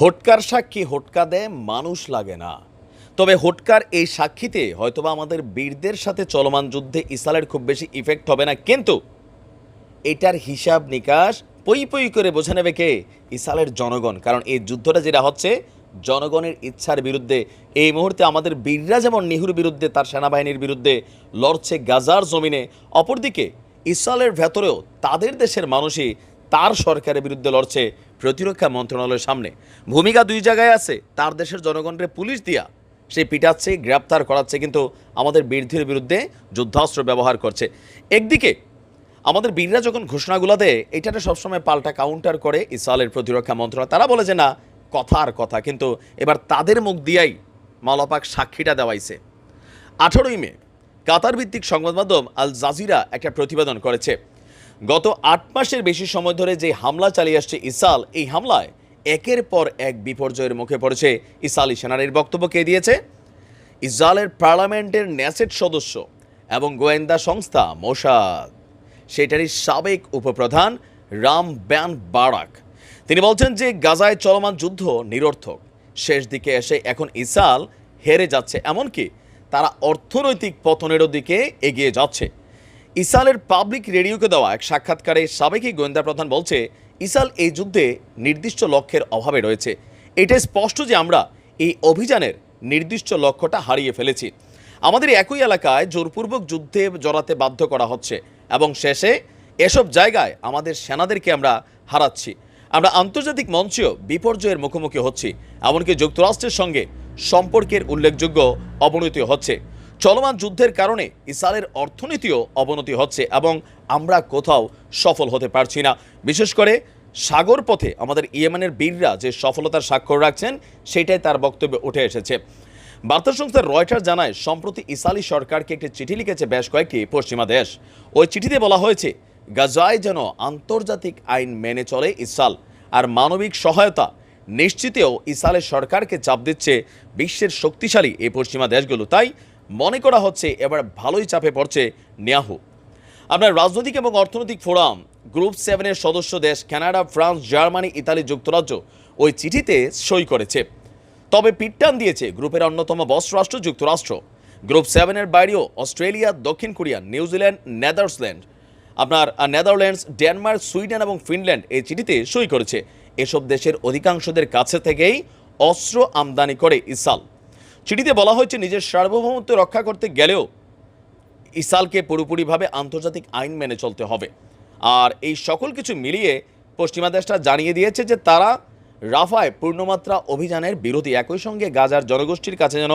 হোটকার সাক্ষী হোটকা দেয়, মানুষ লাগে না। তবে হোটকার এই সাক্ষীতে হয়তোবা আমাদের বীরদের সাথে চলমান যুদ্ধে ইসরায়েলের খুব বেশি ইফেক্ট হবে না, কিন্তু এটার হিসাব নিকাশ পই পই করে বোঝে নেবে কে? ইসরায়েলের জনগণ। কারণ এই যুদ্ধটা যেটা হচ্ছে, জনগণের ইচ্ছার বিরুদ্ধে, এই মুহূর্তে আমাদের বীররা যেমন নেহুর বিরুদ্ধে, তার সেনাবাহিনীর বিরুদ্ধে লড়ছে গাজার জমিনে, অপরদিকে ইসরায়েলের ভেতরেও তাদের দেশের মানুষই তার সরকারের বিরুদ্ধে লড়ছে প্রতিরক্ষা মন্ত্রণালয়ের সামনে। ভূমিকা দুই জায়গায় আছে। তার দেশের জনগণের পুলিশ দিয়া সে পিটাচ্ছে, গ্রেপ্তার করাচ্ছে, কিন্তু আমাদের বীরদের বিরুদ্ধে যুদ্ধাস্ত্র ব্যবহার করছে। একদিকে, আমাদের বীররা যখন ঘোষণাগুলো দেয়, এটাতে সবসময় পাল্টা কাউন্টার করে ইসরায়েলের প্রতিরক্ষা মন্ত্রণালয়। তারা বলে যে, না, কথা আর কথা। কিন্তু এবার তাদের মুখ দিয়াই মালাপাক সাক্ষীটা দেওয়াইছে। আঠারোই মে কাতার ভিত্তিক সংবাদ মাধ্যম আল জাজিরা একটা প্রতিবেদন করেছে। গত আট মাসের বেশি সময় ধরে যে হামলা চালিয়ে আসছে ইসাল, এই হামলায় একের পর এক বিপর্যয়ের মুখে পড়েছে ইসালি সেনারের বক্তব্য কে দিয়েছে? ইসরায়েলের পার্লামেন্টের ন্যাসেট সদস্য এবং গোয়েন্দা সংস্থা মোসাদ সেটারই সাবেক উপপ্রধান রাম ব্যান বারাক। তিনি বলছেন যে গাজায় চলমান যুদ্ধ নিরর্থক। শেষ দিকে এসে এখন ইসাল হেরে যাচ্ছে, এমনকি তারা অর্থনৈতিক পতনেরও দিকে এগিয়ে যাচ্ছে। ইসালের পাবলিক রেডিওকে দেওয়া এক সাক্ষাৎকারে সাবেকি গোয়েন্দা প্রধান বলছে, ইসাল এই যুদ্ধে নির্দিষ্ট লক্ষ্যের অভাবে রয়েছে। এটা স্পষ্ট যে আমরা এই অভিযানের নির্দিষ্ট লক্ষ্যটা হারিয়ে ফেলেছি। আমাদের একই এলাকায় জোরপূর্বক যুদ্ধে জড়াতে বাধ্য করা হচ্ছে এবং শেষে এসব জায়গায় আমাদের সেনাদেরকে আমরা হারাচ্ছি। আমরা আন্তর্জাতিক মঞ্চেও বিপর্যয়ের মুখোমুখি হচ্ছি, এমনকি যুক্তরাষ্ট্রের সঙ্গে সম্পর্কের উল্লেখযোগ্য অবনতি হচ্ছে। চলমান যুদ্ধের কারণে ইসরায়েলের অর্থনীতিও অবনতি হচ্ছে এবং আমরা কোথাও সফল হতে পারছি না। বিশেষ করে সাগর পথে আমাদের ইয়েমেনের বীররা যে সফলতার স্বাক্ষর রাখছেন, সেটাই তার বক্তব্যে উঠে এসেছে। বার্তা সংস্থা রয়টার জানায়, সম্প্রতি ইসালি সরকারকে একটি চিঠি লিখেছে বেশ কয়েকটি পশ্চিমা দেশ। ওই চিঠিতে বলা হয়েছে, গাজায় যেন আন্তর্জাতিক আইন মেনে চলে ইসরাল আর মানবিক সহায়তা নিশ্চিতেও ইসরায়েলের সরকারকে চাপ দিচ্ছে বিশ্বের শক্তিশালী এই পশ্চিমা দেশগুলো। তাই মনে করা হচ্ছে এবার ভালোই চাপে পড়ছে নিয়াহু আপনার রাজনৈতিক এবং অর্থনৈতিক ফোরাম, গ্রুপ সেভেনের সদস্য দেশ কানাডা, ফ্রান্স, জার্মানি, ইতালি যুক্তরাজ্য ওই চিঠিতে সই করেছে। তবে পিটটান দিয়েছে গ্রুপের অন্যতম বস রাষ্ট্র যুক্তরাষ্ট্র। গ্রুপ সেভেনের বাইরেও অস্ট্রেলিয়া, দক্ষিণ কোরিয়া নিউজিল্যান্ড নেদারল্যান্ড। আপনার নেদারল্যান্ডস, ডেনমার্ক, সুইডেন এবং ফিনল্যান্ড এই চিঠিতে সই করেছে। এসব দেশের অধিকাংশদের কাছে থেকেই অস্ত্র আমদানি করে ইসাল। চিঠিতে বলা হয়েছে, নিজের সার্বভৌমত্ব রক্ষা করতে গেলেও ইসালকে পুরোপুরিভাবে আন্তর্জাতিক আইন মেনে চলতে হবে। আর এই সকল কিছু মিলিয়ে পশ্চিমা দেশটা জানিয়ে দিয়েছে যে, তারা রাফায় পূর্ণমাত্রা অভিযানের বিরোধী একই সঙ্গে গাজার জনগোষ্ঠীর কাছে যেন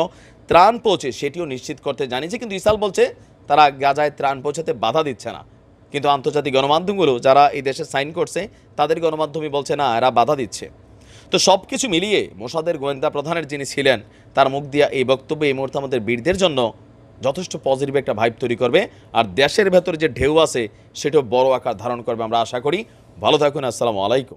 ত্রাণ পৌঁছে, সেটিও নিশ্চিত করতে জানিয়েছে। কিন্তু ইসাল বলছে, তারা গাজায় ত্রাণ পৌঁছাতে বাধা দিচ্ছে না। কিন্তু আন্তর্জাতিক গণমাধ্যমগুলো যারা এই দেশে সাইন করছে, তাদের গণমাধ্যমই বলছে, না, এরা বাধা দিচ্ছে। তো সব কিছু মিলিয়ে মোসাদের গোয়েন্দা প্রধানের যিনি ছিলেন, তার মুখ দিয়া এই বক্তব্য এই মুহূর্তে আমাদের বীরদের জন্য যথেষ্ট পজিটিভ একটা ভাইব তৈরি করবে। আর দেশের ভেতরে যে ঢেউ আছে, সেটাও বড় আকার ধারণ করবে আমরা আশা করি। ভালো থাকুন, আসসালামু আলাইকুম।